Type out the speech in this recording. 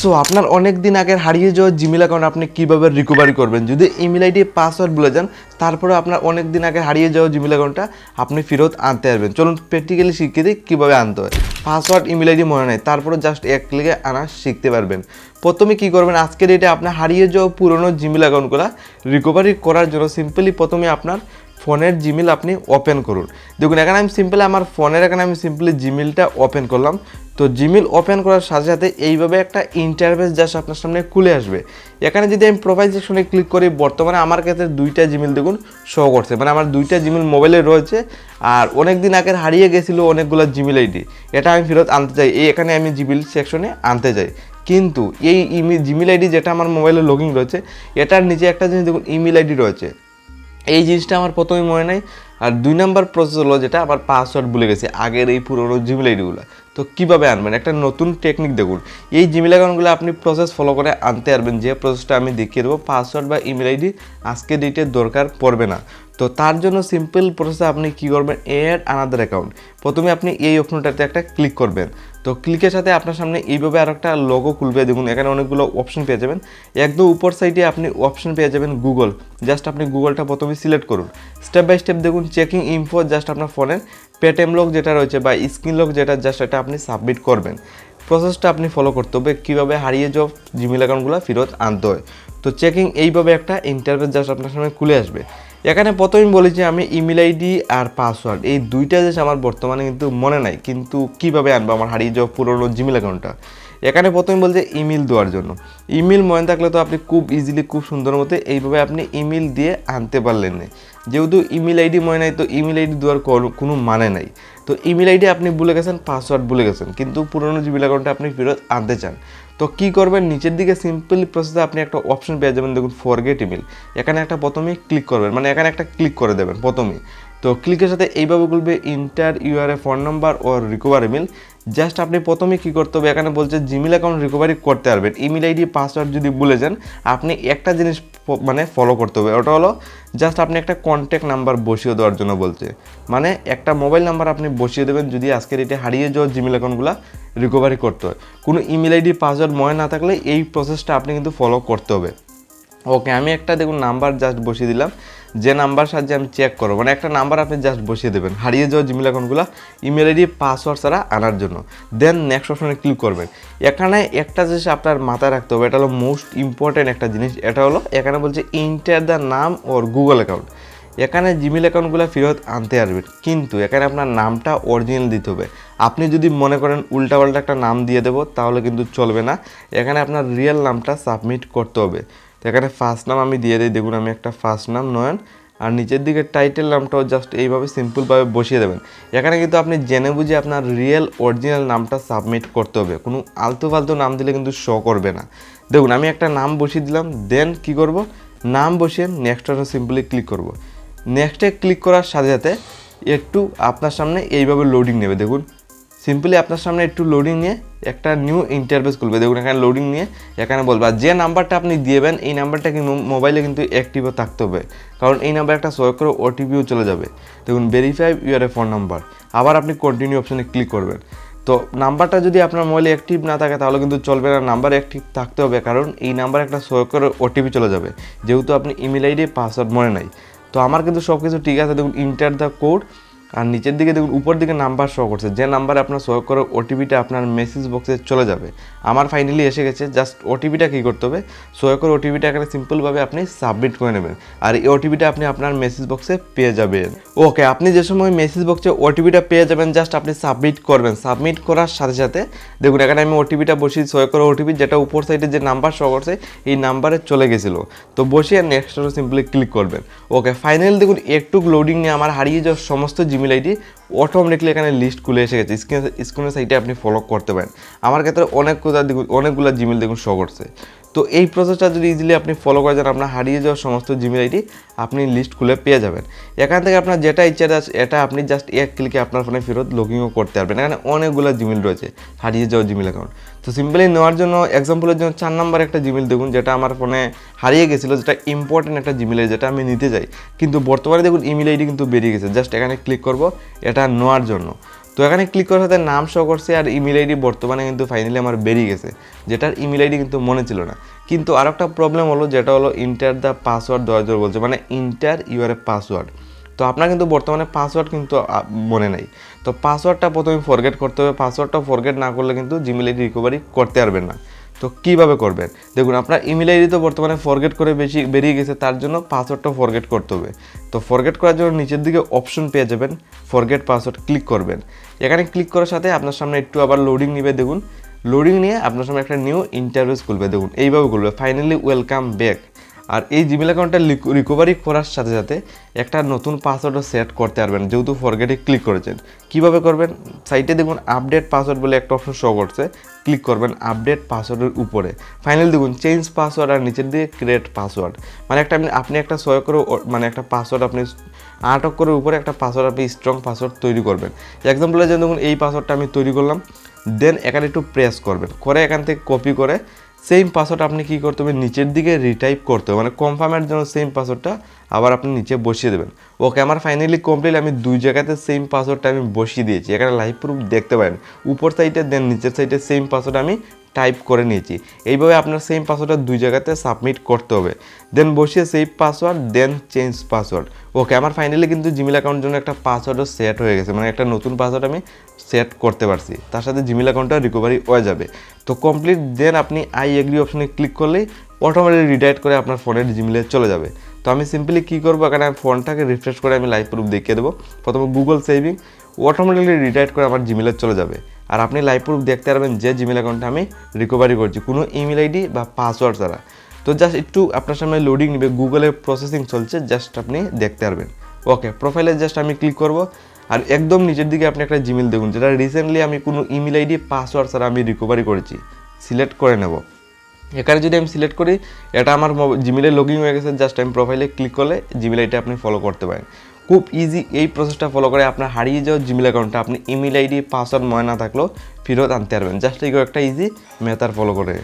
So আপনার অনেক দিন আগের হারিয়ে যাওয়া জিমেল অ্যাকাউন্ট আপনি কীভাবে রিকভারি করবেন? যদি ইমেল আইডি পাসওয়ার্ড ভুলে যান তারপরে আপনার অনেক দিন আগে হারিয়ে যাওয়া জিমেল অ্যাকাউন্টটা আপনি ফেরত আনতে পারবেন। চলুন প্র্যাকটিক্যালি শিখিয়ে দিই কীভাবে আনতে হয়। পাসওয়ার্ড ইমেল আইডি মনে নেই তারপরে জাস্ট এক ক্লিকে আনা শিখতে পারবেন। প্রথমে কী করবেন? আজকের ডেটে আপনার হারিয়ে যাওয়া পুরনো জিমেল অ্যাকাউন্টগুলো রিকভারি করার জন্য সিম্পলি প্রথমে আপনার ফোনের জিমেল আপনি ওপেন করুন। দেখুন, এখানে আমি সিম্পলি আমার ফোনের এখানে আমি সিম্পলি জিমেলটা ওপেন করলাম। তো জিমেল ওপেন করার সাথে সাথে এইভাবে একটা ইন্টারভেস জাস্ট আপনার সামনে খুলে আসবে। এখানে যদি আমি প্রোফাইল সেকশনে ক্লিক করি, বর্তমানে আমার ক্ষেত্রে দুইটা জিমেল দেখুন শো করছে। মানে আমার দুইটা জিমেল মোবাইলে রয়েছে আর অনেক দিন আগের হারিয়ে গেছিল অনেকগুলো জিমেল আইডি এটা আমি ফেরত আনতে চাই। এই এখানে আমি জিমেল সেকশনে আনতে চাই। কিন্তু এই ইমেল জিমেল আইডি যেটা আমার মোবাইলে লগিং রয়েছে, এটার নিচে একটা জিনিস দেখুন ইমেল আইডি রয়েছে। এই জিনিসটা আমার প্রথমে মনে নাই। আর দুই নাম্বার প্রসেস হলো যেটা, আবার পাসওয়ার্ড ভুলে গেছে, আগের এই পুরোনো জিমেল আইডিগুলো তো কীভাবে আনবেন? একটা নতুন টেকনিক দেখুন। এই জিমেল অ্যাকাউন্টগুলো আপনি প্রসেস ফলো করে আনতে পারবেন। যে প্রসেসটা আমি দেখিয়ে দেবো পাসওয়ার্ড বা ইমেল আইডি আজকে ডেটের দরকার পড়বে না। তো তার জন্য সিম্পল প্রসেসে আপনি কী করবেন? এড আনাদার অ্যাকাউন্ট প্রথমে আপনি এই অপশনটাতে একটা ক্লিক করবেন। তো ক্লিকের সাথে আপনার সামনে এইভাবে আর একটা লোগো খুলবে। দেখুন, এখানে অনেকগুলো অপশন পেয়ে যাবেন। একদম উপর সাইডে আপনি অপশন পেয়ে যাবেন গুগল জাস্ট আপনি গুগলটা প্রথমে সিলেক্ট করুন। স্টেপ বাই স্টেপ দেখুন চেকিং ইনফো জাস্ট আপনার ফোনের পেটিএম লক যেটা রয়েছে বা স্ক্রিন লক যেটা জাস্ট এটা আপনি সাবমিট করবেন। প্রসেসটা আপনি ফলো করতে হবে। কীভাবে হারিয়ে যাওয়া জিমেল অ্যাকাউন্টগুলো ফেরত আনতে হয়। তো চেকিং এইভাবে একটা ইন্টারভেস জাস্ট আপনার সামনে খুলে আসবে। এখানে প্রথমেই বলেছি আমি ইমেল আইডি আর পাসওয়ার্ড। এই দুইটা জিনিস আমার বর্তমানে কিন্তু মনে নাই, কিন্তু কীভাবে আনব আমার হারিয়ে যাওয়া পুরোনো জিমেল অ্যাকাউন্টটা এখানে প্রথমে বলছে ইমেল দেওয়ার জন্য। ইমেল মনে থাকলে তো আপনি খুব ইজিলি খুব সুন্দর মতো এইভাবে আপনি ইমেল দিয়ে আনতে পারলেন না। যেহেতু ইমেল আইডি মনে নাই, তো ইমেল আইডি দেওয়ার কোনো মানে নাই। তো ইমেল আইডি আপনি ভুলে গেছেন, পাসওয়ার্ড ভুলে গেছেন, কিন্তু পুরোনো জিমেল অ্যাকাউন্টটা আপনি ফেরত আনতে চান। তো কী করবেন? নিচের দিকে সিম্পলি প্রসেসে আপনি একটা অপশন পেয়ে যাবেন। দেখুন ফরগেট ইমেল এখানে একটা প্রথমেই ক্লিক করবেন। মানে এখানে একটা ক্লিক করে দেবেন প্রথমেই। তো ক্লিকের সাথে এইভাবে বলবে ইন্টার ইউআরএ ফোন নাম্বার ও রিকভার ইমেল জাস্ট আপনি প্রথমে কী করতে হবে, এখানে বলছে জিমেল অ্যাকাউন্ট রিকভারি করতে পারবেন। ইমেল আইডি পাসওয়ার্ড যদি ভুলে যান, আপনি একটা জিনিস মানে ফলো করতে হবে। ওটা হলো জাস্ট আপনি একটা কন্ট্যাক্ট নাম্বার বসিয়ে দেওয়ার জন্য বলছে। মানে একটা মোবাইল নাম্বার আপনি বসিয়ে দেবেন যদি আজকের এটা হারিয়ে যাওয়া জিমেল অ্যাকাউন্টগুলো রিকভারি করতে হয়। কোনো ইমেল আইডি পাসওয়ার্ড মনে না থাকলে এই প্রসেসটা আপনি কিন্তু ফলো করতে হবে। ওকে আমি একটা দেখুন নাম্বার জাস্ট বসিয়ে দিলাম। যে নাম্বার সাহায্যে আমি চেক করব মানে একটা নাম্বার আপনি জাস্ট বসিয়ে দেবেন, হারিয়ে যাওয়া জিমেল অ্যাকাউন্টগুলো ইমেল আইডি পাসওয়ার্ড ছাড়া আনার জন্য। দেন নেক্সট অপশনে ক্লিক করবেন। এখানে একটা জিনিস আপনার মাথায় রাখতে হবে, এটা হলো মোস্ট ইম্পর্ট্যান্ট একটা জিনিস, এটা হলো এখানে বলছে enter the name or Google account এখানে জিমেল অ্যাকাউন্টগুলো ফেরত আনতে পারবেন কিন্তু এখানে আপনার নামটা অরিজিনাল দিতে হবে। আপনি যদি মনে করেন উল্টাপাল্টা একটা নাম দিয়ে দেবো, তাহলে কিন্তু চলবে না। এখানে আপনার রিয়েল নামটা সাবমিট করতে হবে। তো এখানে ফার্স্ট নাম আমি দিয়ে দিই। দেখুন, আমি একটা ফার্স্ট নাম নয়ন, আর নিচের দিকে টাইটেল নামটাও জাস্ট এইভাবে সিম্পলভাবে বসিয়ে দেবেন। এখানে কিন্তু আপনি জেনে বুঝে আপনার রিয়েল অরিজিনাল নামটা সাবমিট করতে হবে। কোনো আলতু ফালতু নাম দিলে কিন্তু শো করবে না। দেখুন, আমি একটা নাম বসিয়ে দিলাম দেন কি করব? নাম বসিয়ে নেক্সট অপশন সিম্পলি ক্লিক করব। নেক্সটে ক্লিক করার সাথে সাথে একটু আপনার সামনে এইভাবে লোডিং নেবে। দেখুন সিম্পলি আপনার সামনে একটু লোডিং নিয়ে একটা নিউ ইন্টারফেস খুলবে। দেখুন, এখানে লোডিং নিয়ে এখানে বলবে, আর যে নাম্বারটা আপনি দিয়েবেন, এই নাম্বারটা কিন্তু মোবাইলে কিন্তু অ্যাক্টিভও থাকতে হবে। কারণ এই নাম্বার একটা সয় করে ওটিপিও চলে যাবে। দেখুন verify your a phone number আবার আপনি কন্টিনিউ অপশানে ক্লিক করবেন। তো নাম্বারটা যদি আপনার মোবাইলে অ্যাক্টিভ না থাকে, তাহলে কিন্তু চলবে না। নাম্বার অ্যাক্টিভ থাকতে হবে, কারণ এই নাম্বার একটা সয় করে ওটিপি চলে যাবে। যেহেতু আপনি ইমেল আইডি পাসওয়ার্ড মনে নাই। তো আমার কিন্তু সব কিছু ঠিক আছে। দেখুন ইন্টার দ্য কোড আর নিচের দিকে দেখুন, উপর দিকে নাম্বার শো করছে। যে নাম্বারে আপনার শো করে ওটিপিটা আপনার মেসেজ বক্সে চলে যাবে। আমার ফাইনালি এসে গেছে জাস্ট ওটিপিটা কী করতে হবে? শো করে ওটিপিটা এখানে সিম্পলভাবে আপনি সাবমিট করে নেবেন। আর এই ওটিপিটা আপনি আপনার মেসেজ বক্সে পেয়ে যাবেন। ওকে আপনি যে সময় মেসেজ বক্সে ওটিপিটা পেয়ে যাবেন জাস্ট আপনি সাবমিট করবেন। সাবমিট করার সাথে সাথে দেখুন, এখানে আমি ওটিপিটা বসিয়ে শো করে ওটিপি যেটা উপর সাইডে যে নাম্বার শো করছে, এই নাম্বারে চলে গেছিল। তো বসিয়ে নেক্সট সিম্পলি ক্লিক করবেন। ওকে ফাইনালি দেখুন, একটু লোডিং নিয়ে আমার হারিয়ে যাওয়ার সমস্ত জিমেল আইডি অটোমেটিকলি এখানে লিস্ট খুলে এসে গেছে। স্ক্রিন স্ক্রিনের সাইটে আপনি ফলো করতে পারেন। আমার ক্ষেত্রে অনেক অনেকগুলো জিমেল দেখুন শো করছে। তো এই প্রসেসটা যদি ইজিলি আপনি ফলো করে যান আপনার হারিয়ে যাওয়া সমস্ত জিমেল আইডি আপনি লিস্ট খুলে পেয়ে যাবেন। এখান থেকে আপনার যেটা ইচ্ছা এটা আপনি জাস্ট এক ক্লিকে আপনার ফোনে ফেরত লগিংও করতে পারবেন। এখানে অনেকগুলো জিমেল রয়েছে, হারিয়ে যাওয়া জিমেল অ্যাকাউন্ট তো সিম্পলি নেওয়ার জন্য এক্সাম্পলের জন্য চার নাম্বার একটা জিমেল দেখুন, যেটা আমার ফোনে হারিয়ে গেছিল, যেটা ইম্পর্টেন্ট একটা জিমেল আইডি যেটা আমি নিতে চাই। কিন্তু বর্তমানে দেখুন ইমেল আইডি কিন্তু বেরিয়ে গেছে জাস্ট এখানে ক্লিক করব, এটা নেওয়ার জন্য। তো এখানে ক্লিক করার সাথে নাম শো করছে আর ইমেল আইডি বর্তমানে কিন্তু ফাইনালি আমার বেরিয়ে গেছে। যেটার ইমেল আইডি কিন্তু মনে ছিল না। কিন্তু আর একটা প্রবলেম হলো, যেটা হলো ইন্টার দ্য পাসওয়ার্ড দেওয়ার জন্য বলছে। মানে ইন্টার ইউর এ পাসওয়ার্ড তো আপনার কিন্তু বর্তমানে পাসওয়ার্ড কিন্তু মনে নাই। তো পাসওয়ার্ডটা প্রথমে ফরগেট করতে হবে। পাসওয়ার্ডটা ফরগেট না করলে কিন্তু জিমেল আইডি রিকভারি করতে পারবেন না। তো কীভাবে করবেন? দেখুন, আপনার ইমেল আইডি তো বর্তমানে ফরগেট করে বেশি বেরিয়ে গেছে, তার জন্য পাসওয়ার্ডটা ফরগেট করতে হবে। তো ফরগেট করার জন্য নিচের দিকে অপশন পেয়ে যাবেন ফরগেট পাসওয়ার্ড ক্লিক করবেন। এখানে ক্লিক করার সাথে আপনার সামনে একটু আবার লোডিং নিবে, দেখুন। লোডিং নিয়ে আপনার সামনে একটা নিউ ইন্টারভিউস খুলবে, দেখুন। এইভাবে খুলবে। ফাইনালি ওয়েলকাম ব্যাক আর এই জিমেল অ্যাকাউন্টটা রিকভারি করার সাথে সাথে একটা নতুন পাসওয়ার্ডও সেট করতে পারবেন, যেহেতু ফরগেটে ক্লিক করেছেন। কীভাবে করবেন? সাইটে দেখুন আপডেট পাসওয়ার্ড বলে একটা অপশন শো করছে ক্লিক করবেন আপডেট পাসওয়ার্ডের উপরে। ফাইনালি দেখুন চেঞ্জ পাসওয়ার্ড আর নিচের দিকে ক্রিয়েট পাসওয়ার্ড মানে একটা আপনি আপনি একটা ছয় করে মানে একটা পাসওয়ার্ড আপনি আট অক্ষরের উপরে একটা পাসওয়ার্ড আপনি স্ট্রং পাসওয়ার্ড তৈরি করবেন। এক্সাম্পলের জন্য দেখুন এই পাসওয়ার্ডটা আমি তৈরি করলাম দেন এখানে একটু প্রেস করবেন। করে এখান থেকে কপি করে সেম পাসওয়ার্ড আপনি কী করতে হবে? নিচের দিকে রিটাইপ করতে হবে। মানে কনফার্মের জন্য সেম পাসওয়ার্ডটা আবার আপনি নিচে বসিয়ে দেবেন। ওকে, আমার ফাইনালি কমপ্লিট আমি দুই জায়গাতে সেম পাসওয়ার্ডটা আমি বসিয়ে দিয়েছি। এখানে লাইভ প্রুফ দেখতে পারেন। উপর সাইডে দেন নিচের সাইডে সেম পাসওয়ার্ড আমি টাইপ করে নিয়েছি। এইভাবে আপনার সেম পাসওয়ার্ডটা দুই জায়গাতে সাবমিট করতে হবে। দেন বসিয়ে save password then change password okay আমার ফাইনালি কিন্তু জিমেল অ্যাকাউন্টের জন্য একটা পাসওয়ার্ডও সেট হয়ে গেছে। মানে একটা নতুন পাসওয়ার্ড আমি সেট করতে পারছি। তার সাথে জিমেল অ্যাকাউন্টটা রিকভারি হয়ে যাবে। তো কমপ্লিট দেন আপনি আই এগ্রি অপশনে ক্লিক করলেই অটোমেটিক রিডাইরেক্ট করে আপনার ফোনের জিমেলে চলে যাবে। তো আমি সিম্পলি কী করব? এখানে আমি ফোনটাকে রিফ্রেশ করে আমি লাইভ প্রুফ দেখিয়ে দেবো। প্রথমে গুগল সেভিং অটোমেটিকলি রিটায়ার করে আমার জিমেলে চলে যাবে। আর আপনি লাইভ প্রুফ দেখতে পারবেন যে জিমেল অ্যাকাউন্টে আমি রিকভারি করছি, কোনো ইমেল আইডি বা পাসওয়ার্ড ছাড়া। তো জাস্ট একটু আপনার সামনে লোডিং নেবে গুগলে প্রসেসিং চলছে জাস্ট আপনি দেখতে পারবেন। ওকে প্রোফাইলে জাস্ট আমি ক্লিক করব। আর একদম নিচের দিকে আপনি একটা জিমেল দেখুন, যেটা রিসেন্টলি আমি কোনো ইমেল আইডি পাসওয়ার্ড ছাড়া আমি রিকভারি করেছি। সিলেক্ট করে নেব। এখানে যদি আমি সিলেক্ট করি, এটা আমার জিমেলে লগ হয়ে গেছে জাস্ট আমি প্রোফাইলে ক্লিক করলে জিমেল আইডি আপনি ফলো করতে পারেন। খুব ইজি এই প্রসেসটা ফলো করে আপনার হারিয়ে যাওয়া জিমেল অ্যাকাউন্টটা আপনি ইমেল আইডি পাসওয়ার্ড ময়না না থাকলেও ফেরত আনতে পারবেন। জাস্ট এই একটা ইজি মেথার ফলো করে।